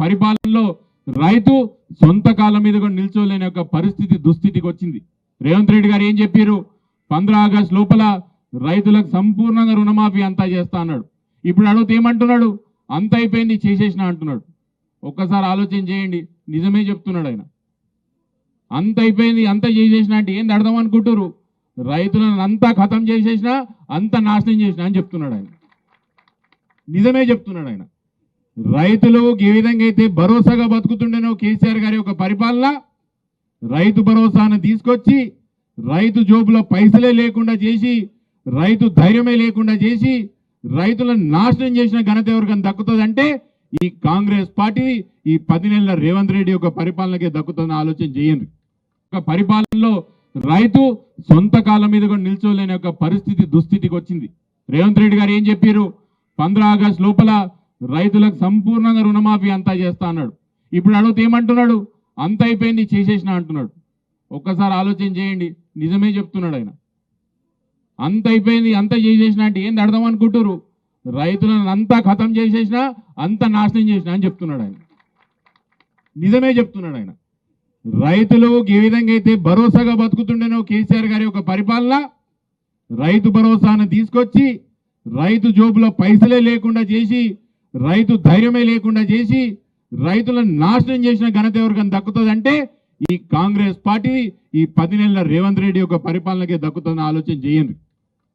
పరిపాలనలో రైతు సొంత కాళ్ళ మీద కూడా నిల్చోలేని ఒక పరిస్థితి దుస్థితికి వచ్చింది. రేవంత్ రెడ్డి గారు ఏం చెప్పారు? పంద్రా ఆగస్ట్ లోపల రైతులకు సంపూర్ణంగా రుణమాఫీ అంతా చేస్తా అన్నాడు. ఇప్పుడు అడిగితే ఏమంటున్నాడు? అంత అయిపోయింది చేసేసిన అంటున్నాడు. ఒక్కసారి ఆలోచన చేయండి. నిజమే చెప్తున్నాడు ఆయన. అంత అయిపోయింది అంత చేసేసిన అంటే ఏంది అర్థం అనుకుంటారు రైతులను అంతా ఖతం చేసేసిన అంత నాశనం చేసిన అని చెప్తున్నాడు ఆయన. నిజమే చెప్తున్నాడు ఆయన. రైతులు ఏ విధంగా అయితే భరోసాగా బతుకుతుండేనో కేసీఆర్ గారి యొక్క పరిపాలన రైతు భరోసాను తీసుకొచ్చి రైతు జోబులో పైసలే లేకుండా చేసి రైతు ధైర్యమే లేకుండా చేసి రైతులను నాశనం చేసిన ఘనత ఎవరికైనా దక్కుతుందంటే ఈ కాంగ్రెస్ పార్టీ ఈ పది నెలల రేవంత్ రెడ్డి యొక్క పరిపాలనకే దక్కుతుందని ఆలోచన చేయండి. ఒక పరిపాలనలో రైతు సొంత కాలం మీద కూడా నిల్చోలేని ఒక పరిస్థితి దుస్థితికి వచ్చింది. రేవంత్ రెడ్డి గారు ఏం చెప్పారు? పంద్రా ఆగస్ట్ లోపల రైతులకు సంపూర్ణంగా రుణమాఫీ అంతా చేస్తా అన్నాడు. ఇప్పుడు అడిగితే ఏమంటున్నాడు? అంత అయిపోయింది చేసేసిన అంటున్నాడు. ఒక్కసారి ఆలోచన చేయండి. నిజమే చెప్తున్నాడు ఆయన. అంత అయిపోయింది అంత చేసేసిన అంటే ఏంది అర్థం అనుకుంటారు రైతులను అంతా ఖతం చేసేసిన అంత నాశనం చేసిన అని చెప్తున్నాడు ఆయన. నిజమే చెప్తున్నాడు ఆయన. రైతులు ఏ విధంగా అయితే భరోసాగా బతుకుతుండేనో కేసీఆర్ గారి యొక్క పరిపాలన రైతు భరోసాను తీసుకొచ్చి రైతు జోబులో పైసలే లేకుండా చేసి రైతు ధైర్యమే లేకుండా చేసి రైతులను నాశనం చేసిన ఘనత ఎవరికైనా దక్కుతుందంటే ఈ కాంగ్రెస్ పార్టీ ఈ పది నెలల రేవంత్ రెడ్డి యొక్క పరిపాలనకే దక్కుతుందని ఆలోచన చేయండి.